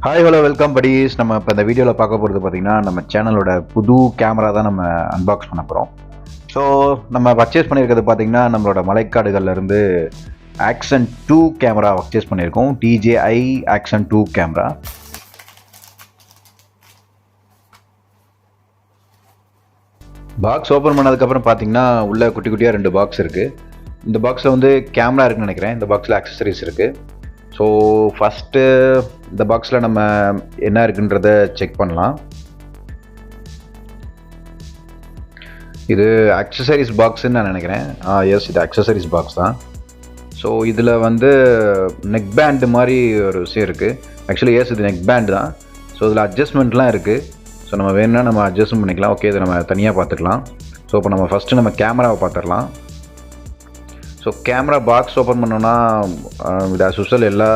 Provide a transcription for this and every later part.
Hi hello welcome buddies நம்ம இப்போ இந்த வீடியோவில் பார்க்க போகிறது பார்த்திங்கன்னா நம்ம சேனலோட புது கேமரா தான் நம்ம அன்பாக்ஸ் பண்ண போகிறோம் ஸோ நம்ம பர்ச்சேஸ் பண்ணியிருக்கிறது பார்த்திங்கன்னா நம்மளோட மலைக்காடுகள்லேருந்து ஆக்ஷன் டூ கேமரா பர்ச்சேஸ் பண்ணியிருக்கோம் DJI action two camera box open பண்ணதுக்கப்புறம் பார்த்தீங்கன்னா உள்ள குட்டி குட்டியாக ரெண்டு பாக்ஸ் இருக்குது இந்த பாக்ஸில் வந்து கேமரா இருக்குன்னு நினைக்கிறேன். இந்த பாக்ஸில் ஆக்சசரிஸ் இருக்குது ஸோ ஃபஸ்ட்டு இந்த பாக்ஸில் நம்ம என்ன இருக்குன்றத செக் பண்ணலாம். இது அக்சசரிஸ் பாக்ஸுன்னு நான் நினைக்கிறேன். ஆ எஸ் இது அக்சசரிஸ் பாக்ஸ் தான். ஸோ இதில் வந்து நெக் பேண்டு மாதிரி ஒரு விஷயம் இருக்குது ஆக்சுவலி எஸ் இது நெக் பேண்டு தான். ஸோ இதில் அட்ஜஸ்ட்மெண்ட்லாம் இருக்குது ஸோ நம்ம வேணும்னா நம்ம அட்ஜஸ்ட் பண்ணிக்கலாம். ஓகே இதை நம்ம தனியாக பார்த்துக்கலாம். ஸோ இப்போ நம்ம ஃபஸ்ட்டு நம்ம கேமராவை பார்த்துடலாம். ஸோ கேமரா பாக்ஸ் ஓப்பன் பண்ணோன்னா இது அசுசல் எல்லா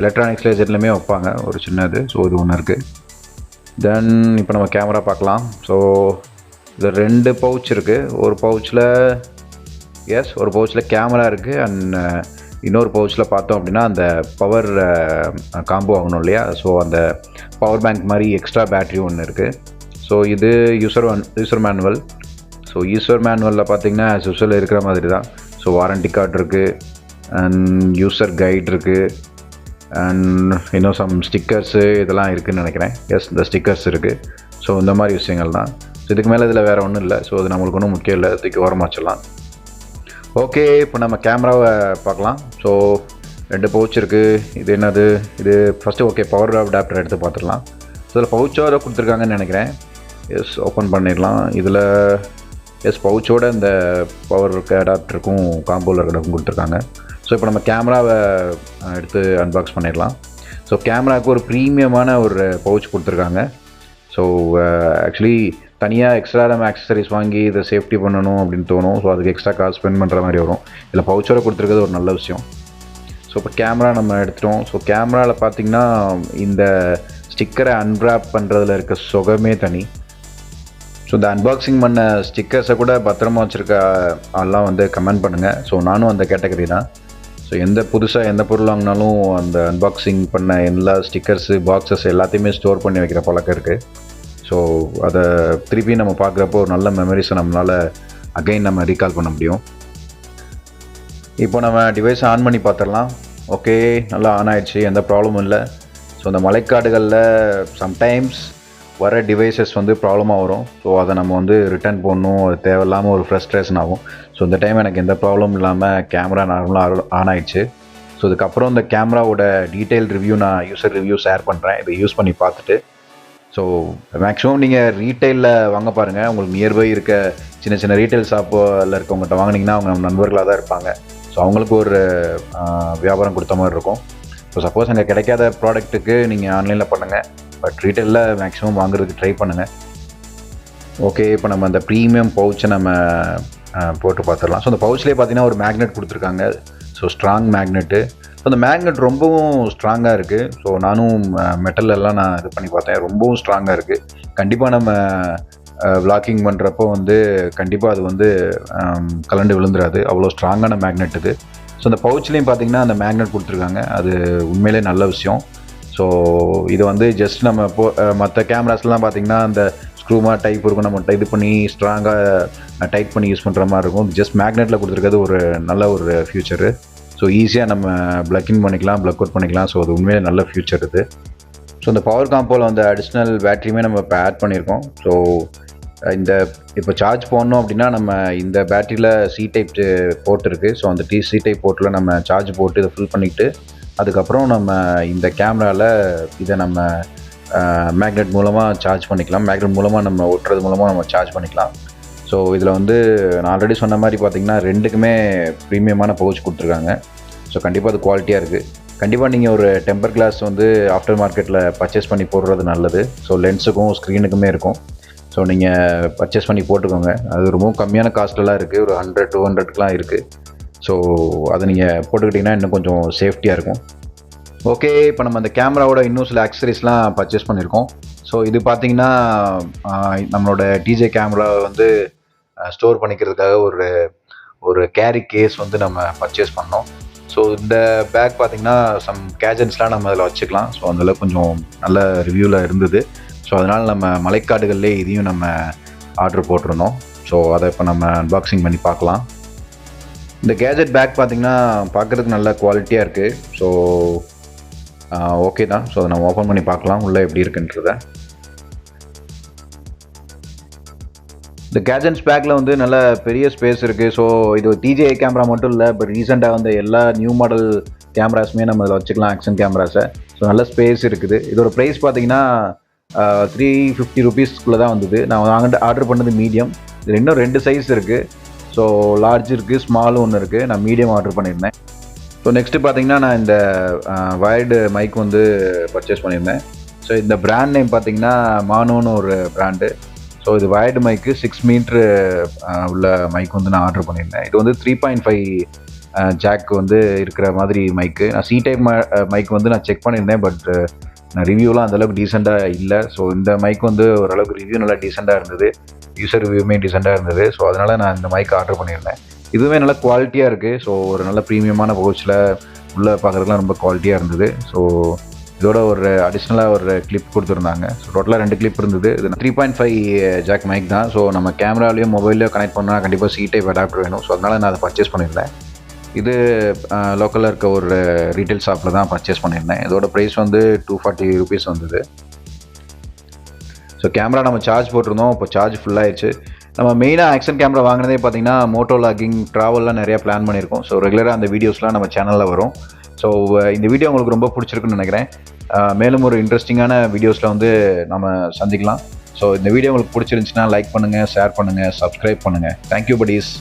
எலக்ட்ரானிக்ஸ் லேஜர்லையுமே வைப்பாங்க. ஒரு சின்னது. ஸோ இது ஒன்று இருக்குது தென் இப்போ நம்ம கேமரா பார்க்கலாம். ஸோ இது ரெண்டு பவுச் இருக்குது ஒரு பவுச்சில் எஸ் ஒரு பவுச்சில் கேமரா இருக்குது அண்ட் இன்னொரு பவுச்சில் பார்த்தோம் அப்படின்னா அந்த பவர் காம்போ ஆகணும் இல்லையா? ஸோ அந்த பவர் பேங்க் மாதிரி எக்ஸ்ட்ரா பேட்ரி ஒன்று இருக்குது ஸோ இது user user manual so user மேனுவலில் பார்த்தீங்கன்னா யூஸ்வல் இருக்கிற மாதிரி தான். ஸோ வாரண்டி கார்டு இருக்குது அண்ட் யூசர் கைட் இருக்குது அண்ட் இன்னும் சம் ஸ்டிக்கர்ஸு இதெல்லாம் இருக்குதுன்னு நினைக்கிறேன். எஸ் இந்த ஸ்டிக்கர்ஸ் இருக்குது ஸோ இந்த மாதிரி விஷயங்கள் தான். ஸோ இதுக்கு மேலே இதில் வேறு ஒன்றும் இல்லை. ஸோ அது நம்மளுக்கு ஒன்றும் முக்கியம் இல்லை. இதுக்கு ஓரமாக வச்சிடலாம். ஓகே இப்போ நம்ம கேமராவை பார்க்கலாம். ஸோ ரெண்டு பவுச் இருக்குது இது என்னது? இது ஃபஸ்ட்டு ஓகே பவர் அடாப்டர் எடுத்து பார்த்துடலாம். ஸோ இதில் பவுச்சோட கொடுத்துருக்காங்கன்னு நினைக்கிறேன். எஸ் ஓப்பன் பண்ணிடலாம். இதில் எஸ் பவுச்சோட இந்த பவர் அடாப்டருக்கும் காம்போவில் இருக்கிறதுக்கும் கொடுத்துருக்காங்க. ஸோ இப்போ நம்ம கேமராவை எடுத்து அன்பாக்ஸ் பண்ணிடலாம். ஸோ கேமராவுக்கு ஒரு ப்ரீமியமான ஒரு பவுச் கொடுத்துருக்காங்க. ஸோ ஆக்சுவலி தனியாக எக்ஸ்ட்ரா நம்ம ஆக்சசரிஸ் வாங்கி இதை சேஃப்டி பண்ணணும் அப்படின்னு தோணும். ஸோ அதுக்கு எக்ஸ்ட்ரா காசு ஸ்பெண்ட் பண்ணுற மாதிரி வரும். இதில் பவுச்சோட கொடுத்துருக்கிறது ஒரு நல்ல விஷயம். ஸோ இப்போ கேமரா நம்ம எடுத்துட்டோம். ஸோ கேமராவில் பார்த்திங்கன்னா இந்த ஸ்டிக்கரை அன்ராப் பண்ணுறதுல இருக்க சுகமே தனி. ஸோ இந்த அன்பாக்சிங் பண்ண ஸ்டிக்கர்ஸை கூட பத்திரமா வச்சுருக்க ஆள்லாம் வந்து கமெண்ட் பண்ணுங்கள் ஸோ நானும் அந்த கேட்டகரி தான். ஸோ எந்த புதுசாக எந்த பொருள் வாங்கினாலும் அந்த அன்பாக்சிங் பண்ண எல்லா ஸ்டிக்கர்ஸு பாக்ஸஸ் எல்லாத்தையுமே ஸ்டோர் பண்ணி வைக்கிற பழக்கம் இருக்குது ஸோ அதை திருப்பி நம்ம பார்க்குறப்போ ஒரு நல்ல மெமரிஸை நம்மளால் அகைன் நம்ம ரீகால் பண்ண முடியும். இப்போ நம்ம டிவைஸ் ஆன் பண்ணி பார்த்துடலாம். ஓகே நல்லா ஆன் ஆகிடுச்சு எந்த ப்ராப்ளமும் இல்லை. ஸோ இந்த மலைக்காடுகளில் சம்டைம்ஸ் வர டிவைசஸ் வந்து ப்ராப்ளமாக வரும். ஸோ அதை நம்ம வந்து ரிட்டர்ன் போடணும் அது தேவையில்லாமல் ஒரு ஃப்ரஸ்ட்ரேஷன் ஆகும். ஸோ இந்த டைம் எனக்கு எந்த ப்ராப்ளமும் இல்லாமல் கேமரா நார்மலாக ஆன் ஆயிடுச்சு. ஸோ இதுக்கப்புறம் இந்த கேமராவோட டீட்டெயில் ரிவ்யூ நான் யூசர் ரிவ்யூ ஷேர் பண்ணுறேன் இதை யூஸ் பண்ணி பார்த்துட்டு. ஸோ மேக்ஸிமம் நீங்கள் ரீட்டைலில் வாங்க பாருங்கள் உங்களுக்கு நியர்பை இருக்க சின்ன சின்ன ரீட்டைல் ஷாப்பில் இருக்கவங்ககிட்ட வாங்கினீங்கன்னா அவங்க நம்ம நண்பர்களாக தான் இருப்பாங்க. ஸோ அவங்களுக்கு ஒரு வியாபாரம் கொடுத்த மாதிரி இருக்கும். ஸோ சப்போஸ் அங்கே கிடைக்காத ப்ராடக்ட்டுக்கு நீங்கள் ஆன்லைனில் பண்ணுங்கள் பட் ரீட்டைலில் மேக்ஸிமம் வாங்குறதுக்கு ட்ரை பண்ணுங்கள் ஓகே இப்போ நம்ம அந்த ப்ரீமியம் பவுச்சை நம்ம போட்டு பார்த்துடலாம். ஸோ அந்த பவுச்லேயே பார்த்தீங்கன்னா ஒரு மேக்னெட் கொடுத்துருக்காங்க. ஸோ ஸ்ட்ராங் மேக்னெட்டு ஸோ அந்த மேக்னெட் ரொம்பவும் ஸ்ட்ராங்காக இருக்குது ஸோ நானும் மெட்டல் எல்லாம் நான் இது பண்ணி பார்த்தேன். ரொம்பவும் ஸ்ட்ராங்காக இருக்குது கண்டிப்பாக நம்ம விளாக்கிங் பண்ணுறப்போ வந்து கண்டிப்பாக அது வந்து கலண்டு விழுந்துராது. அவ்வளோ ஸ்ட்ராங்கான மேக்னெட் இது. ஸோ அந்த பவுச்லேயும் பார்த்தீங்கன்னா அந்த மேக்னெட் கொடுத்துருக்காங்க. அது உண்மையிலே நல்ல விஷயம். ஸோ இது வந்து ஜஸ்ட் நம்ம இப்போ மற்ற கேமராஸ்லாம் பார்த்தீங்கன்னா அந்த ஸ்க்ரூமா டைப் இருக்கும். நம்ம இது பண்ணி ஸ்ட்ராங்காக டைட் பண்ணி யூஸ் பண்ணுற மாதிரி இருக்கும். ஜஸ்ட் மேக்னெட்டில் கொடுத்துருக்கிறது ஒரு நல்ல ஒரு ஃபியூச்சரு ஸோ ஈஸியாக நம்ம ப்ளக் இன் பண்ணிக்கலாம் ப்ளக் அவுட் பண்ணிக்கலாம். ஸோ அது உண்மையிலே நல்ல ஃபியூச்சர் இது. ஸோ இந்த பவர் காம்போவில் வந்து அடிஷ்னல் பேட்டரியுமே நம்ம இப்போ ஆட் பண்ணியிருக்கோம். ஸோ இந்த இப்போ சார்ஜ் போடணும் அப்படின்னா நம்ம இந்த பேட்டரியில் சி டைப் போர்ட் இருக்குது ஸோ அந்த டி சி டைப் போர்ட்டில் நம்ம சார்ஜ் போட்டு இதை ஃபில் பண்ணிவிட்டு அதுக்கப்புறம் நம்ம இந்த கேமராவில் இதை நம்ம மேக்னெட் மூலமாக சார்ஜ் பண்ணிக்கலாம். மேக்னெட் மூலமாக நம்ம ஒட்டுறது மூலமாக நம்ம சார்ஜ் பண்ணிக்கலாம். ஸோ இதில் வந்து நான் ஆல்ரெடி சொன்ன மாதிரி பார்த்திங்கன்னா ரெண்டுக்குமே ப்ரீமியமான பவுச் கொடுத்துருக்காங்க. ஸோ கண்டிப்பாக அது குவாலிட்டியாக இருக்குது கண்டிப்பாக நீங்கள் ஒரு டெம்பர் கிளாஸ் வந்து ஆஃப்டர் மார்க்கெட்டில் பர்ச்சேஸ் பண்ணி போடுறது நல்லது. ஸோ லென்ஸுக்கும் ஸ்க்ரீனுக்குமே இருக்கும். ஸோ நீங்கள் பர்ச்சேஸ் பண்ணி போட்டுக்கோங்க. அது ரொம்ப கம்மியான காஸ்ட்லலாம் இருக்குது ஒரு ஹண்ட்ரட் டூ ஹண்ட்ரட்க்கெலாம் இருக்குது ஸோ அதை நீங்கள் போட்டுக்கிட்டிங்கன்னா இன்னும் கொஞ்சம் சேஃப்டியாக இருக்கும். ஓகே இப்போ நம்ம அந்த கேமராவோட இன்னும் சில ஆக்சரிஸ்லாம் பர்ச்சேஸ் பண்ணியிருக்கோம். ஸோ இது பார்த்தீங்கன்னா நம்மளோட டிஜே கேமரா வந்து ஸ்டோர் பண்ணிக்கிறதுக்காக ஒரு ஒரு கேரி கேஸ் வந்து நம்ம பர்ச்சேஸ் பண்ணோம். ஸோ இந்த பேக் பார்த்தீங்கன்னா சம் கேஜன்ஸ்லாம் நம்ம அதில் வச்சுக்கலாம். ஸோ அதில் கொஞ்சம் நல்ல ரிவ்யூவில் இருந்தது. ஸோ அதனால் நம்ம மலைக்காடுகள்லேயே இதையும் நம்ம ஆர்டர் போட்டிருந்தோம். ஸோ அதை இப்போ நம்ம அன்பாக்சிங் பண்ணி பார்க்கலாம். இந்த கேஜெட் பேக் பார்த்தீங்கன்னா பார்க்குறதுக்கு நல்ல குவாலிட்டியாக இருக்குது ஸோ ஓகே தான். ஸோ அதை நம்ம ஓப்பன் பண்ணி பார்க்கலாம். உள்ளே எப்படி இருக்குன்றத. இந்த கேஜன்ஸ் பேக்கில் வந்து நல்ல பெரிய ஸ்பேஸ் இருக்குது ஸோ இது டிஜிஐ கேமரா மட்டும் இல்லை இப்போ ரீசெண்டாக வந்து எல்லா நியூ மாடல் கேமராஸுமே நம்ம இதில் வச்சுக்கலாம் ஆக்ஷன் கேமராஸை ஸோ நல்ல ஸ்பேஸ் இருக்குது. இதோட ப்ரைஸ் பார்த்தீங்கன்னா த்ரீ ஃபிஃப்டி ருபீஸ்க்குள்ளே தான் வந்தது. நான் வாங்கிட்டு ஆர்டர் பண்ணது மீடியம் இதில் இன்னும் ரெண்டு சைஸ் இருக்குது ஸோ லார்ஜ் இருக்குது ஸ்மாலும் ஒன்று இருக்குது நான் மீடியம் ஆர்டர் பண்ணியிருந்தேன். ஸோ நெக்ஸ்ட்டு பார்த்தீங்கன்னா நான் இந்த வயர்டு மைக் வந்து பர்ச்சேஸ் பண்ணியிருந்தேன். ஸோ இந்த பிராண்ட் நேம் பார்த்தீங்கன்னா மானோன்னு ஒரு பிராண்டு ஸோ இது வயர்டு மைக்கு சிக்ஸ் மீட்ரு உள்ள மைக் வந்து நான் ஆர்டர் பண்ணியிருந்தேன். இது வந்து த்ரீ பாயிண்ட் ஃபைவ் ஜாக் வந்து இருக்கிற மாதிரி மைக்கு நான் சி டைப் மைக் வந்து நான் செக் பண்ணியிருந்தேன் பட் நான் ரிவ்யூலாம் அந்தளவுக்கு டீசெண்டாக இல்லை. ஸோ இந்த மைக் வந்து ஓரளவுக்கு ரிவ்யூ நல்லா டீசெண்டாக இருந்தது. யூசர் ரிவ்யூமே டீசெண்டாக இருந்தது. ஸோ அதனால் நான் இந்த மைக் ஆர்டர் பண்ணியிருந்தேன். இதுவுமே நல்ல குவாலிட்டியாக இருக்குது ஸோ ஒரு நல்ல ப்ரீமியமான பவுச்சில் உள்ளே பார்க்குறதுலாம் ரொம்ப குவாலிட்டியாக இருந்தது. ஸோ இதோட ஒரு அடிஷ்னலாக ஒரு கிளிப் கொடுத்துருந்தாங்க. ஸோ டோட்டலாக ரெண்டு கிளிப் இருந்தது. இது three point five jack mic தான். ஸோ நம்ம கேமராலையும் மொபைலையும் கனெக்ட் பண்ணால் கண்டிப்பாக சி டைப் அடாப்டர் வேணும். ஸோ அதனால் நான் அதை பர்ச்சேஸ் பண்ணியிருந்தேன். இது லோக்கலில் இருக்க ஒரு ரீட்டைல் ஷாப்பில் தான் பர்ச்சேஸ் பண்ணியிருந்தேன். இதோட ப்ரைஸ் வந்து டூ ஃபார்ட்டி ருபீஸ் வந்தது. ஸோ கேமரா நம்ம சார்ஜ் போட்டிருந்தோம். இப்போ சார்ஜ் ஃபுல்லாகிடுச்சு நம்ம மெயினாக ஆக்ஷன் கேமரா வாங்கினதே பார்த்தீங்கன்னா மோட்டோ லாகிங் ட்ராவல்லாம் நிறையா பிளான் பண்ணியிருக்கோம். ஸோ ரெகுலராக அந்த வீடியோஸ்லாம் நம்ம சேனலில் வரும். ஸோ இந்த வீடியோ உங்களுக்கு ரொம்ப பிடிச்சிருக்குன்னு நினைக்கிறேன். மேலும் ஒரு இன்ட்ரெஸ்டிங்கான வீடியோஸில் வந்து நம்ம சந்திக்கலாம். ஸோ இந்த வீடியோ உங்களுக்கு பிடிச்சிருந்துச்சுன்னா லைக் பண்ணுங்கள் ஷேர் பண்ணுங்கள் சப்ஸ்கிரைப் பண்ணுங்கள் தேங்க்யூ படிஸ்